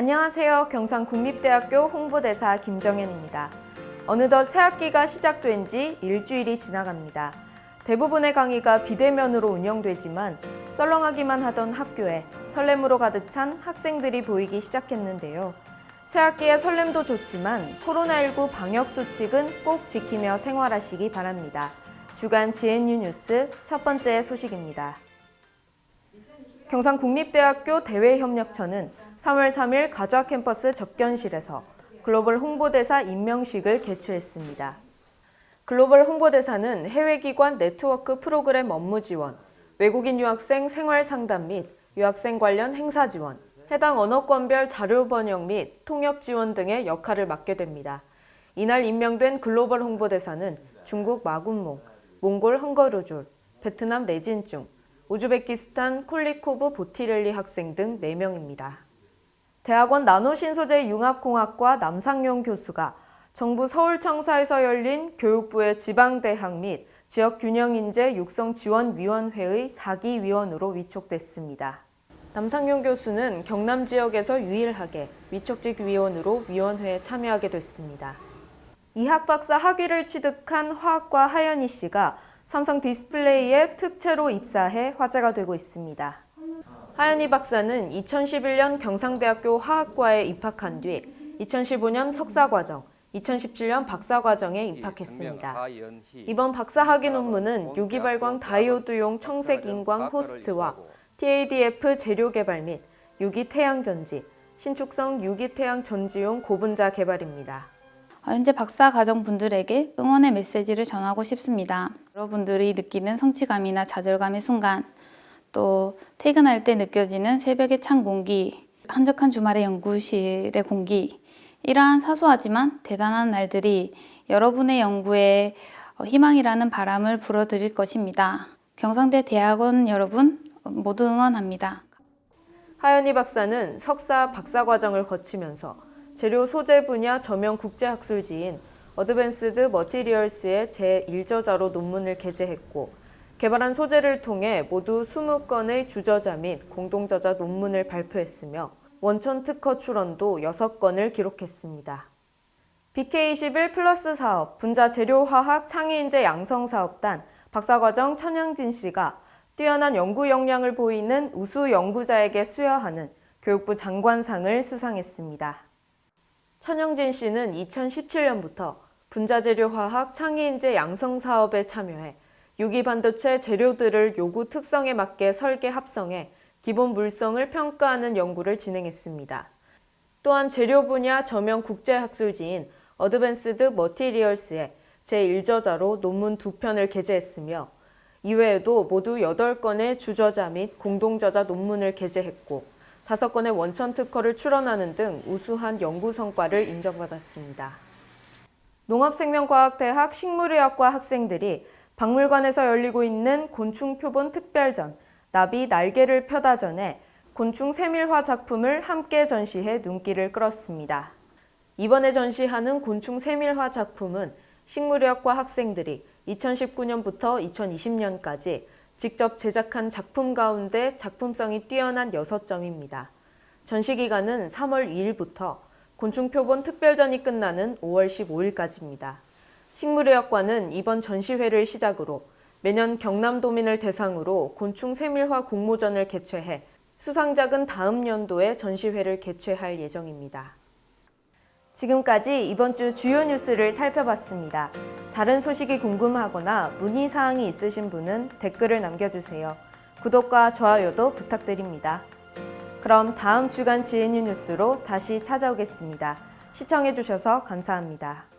안녕하세요. 경상 국립대학교 홍보대사 김정현입니다. 어느덧 새학기가 시작된 지 일주일이 지나갑니다. 대부분의 강의가 비대면으로 운영되지만 썰렁하기만 하던 학교에 설렘으로 가득 찬 학생들이 보이기 시작했는데요. 새학기의 설렘도 좋지만 코로나19 방역 수칙은 꼭 지키며 생활하시기 바랍니다. 주간 GNU 뉴스 첫 번째 소식입니다. 경상국립대학교 대외협력처는 3월 3일 가좌 캠퍼스 접견실에서 글로벌 홍보대사 임명식을 개최했습니다. 글로벌 홍보대사는 해외기관 네트워크 프로그램 업무 지원, 외국인 유학생 생활 상담 및 유학생 관련 행사 지원, 해당 언어권별 자료 번역 및 통역 지원 등의 역할을 맡게 됩니다. 이날 임명된 글로벌 홍보대사는 중국 마군몽, 몽골 헝거루졸, 베트남 레진중, 우즈베키스탄 콜리코브 보티렐리 학생 등 4명입니다. 대학원 나노신 소재 융합공학과 남상용 교수가 정부 서울청사에서 열린 교육부의 지방대학 및 지역균형인재 육성지원위원회의 4기 위원으로 위촉됐습니다. 남상용 교수는 경남 지역에서 유일하게 위촉직 위원으로 위원회에 참여하게 됐습니다. 이학 박사 학위를 취득한 화학과 하연희 씨가 삼성 디스플레이에 특채로 입사해 화제가 되고 있습니다. 하연희 박사는 2011년 경상대학교 화학과에 입학한 뒤 2015년 석사과정, 2017년 박사과정에 입학했습니다. 이번 박사 학위 논문은 유기발광 다이오드용 청색 인광 호스트와 TADF 재료 개발 및 유기 태양 전지, 신축성 유기 태양 전지용 고분자 개발입니다. 어, 현재 박사 가정 분들에게 응원의 메시지를 전하고 싶습니다. 여러분들이 느끼는 성취감이나 좌절감의 순간, 또 퇴근할 때 느껴지는 새벽의 찬 공기, 한적한 주말의 연구실의 공기, 이러한 사소하지만 대단한 날들이 여러분의 연구에 어, 희망이라는 바람을 불어드릴 것입니다. 경상대 대학원 여러분 모두 응원합니다. 하연희 박사는 석사, 박사 과정을 거치면서 재료 소재 분야 저명 국제학술지인 어드밴스드 머티리얼스의 제1저자로 논문을 게재했고 개발한 소재를 통해 모두 20건의 주저자 및 공동저자 논문을 발표했으며 원천 특허 출원도 6건을 기록했습니다. BK21 플러스 사업 분자 재료화학 창의인재 양성 사업단 박사과정 천영진 씨가 뛰어난 연구 역량을 보이는 우수 연구자에게 수여하는 교육부 장관상을 수상했습니다. 천영진 씨는 2017년부터 분자재료화학 창의인재 양성 사업에 참여해 유기 반도체 재료들을 요구 특성에 맞게 설계 합성해 기본 물성을 평가하는 연구를 진행했습니다. 또한 재료 분야 저명 국제학술지인 어드밴스드 머티리얼스의 제1저자로 논문 두 편을 게재했으며 이외에도 모두 8건의 주저자 및 공동저자 논문을 게재했고 5건의 원천 특허를 출원하는 등 우수한 연구 성과를 인정받았습니다. 농업생명과학대학 식물의학과 학생들이 박물관에서 열리고 있는 곤충 표본 특별전 나비 날개를 펴다전에 곤충 세밀화 작품을 함께 전시해 눈길을 끌었습니다. 이번에 전시하는 곤충 세밀화 작품은 식물의학과 학생들이 2019년부터 2020년까지 직접 제작한 작품 가운데 작품성이 뛰어난 6점입니다. 전시 기간은 3월 2일부터 곤충 표본 특별전이 끝나는 5월 15일까지입니다. 식물의학과는 이번 전시회를 시작으로 매년 경남도민을 대상으로 곤충 세밀화 공모전을 개최해 수상작은 다음 연도에 전시회를 개최할 예정입니다. 지금까지 이번 주 주요 뉴스를 살펴봤습니다. 다른 소식이 궁금하거나 문의 사항이 있으신 분은 댓글을 남겨주세요. 구독과 좋아요도 부탁드립니다. 그럼 다음 주간 GNU 뉴스로 다시 찾아오겠습니다. 시청해주셔서 감사합니다.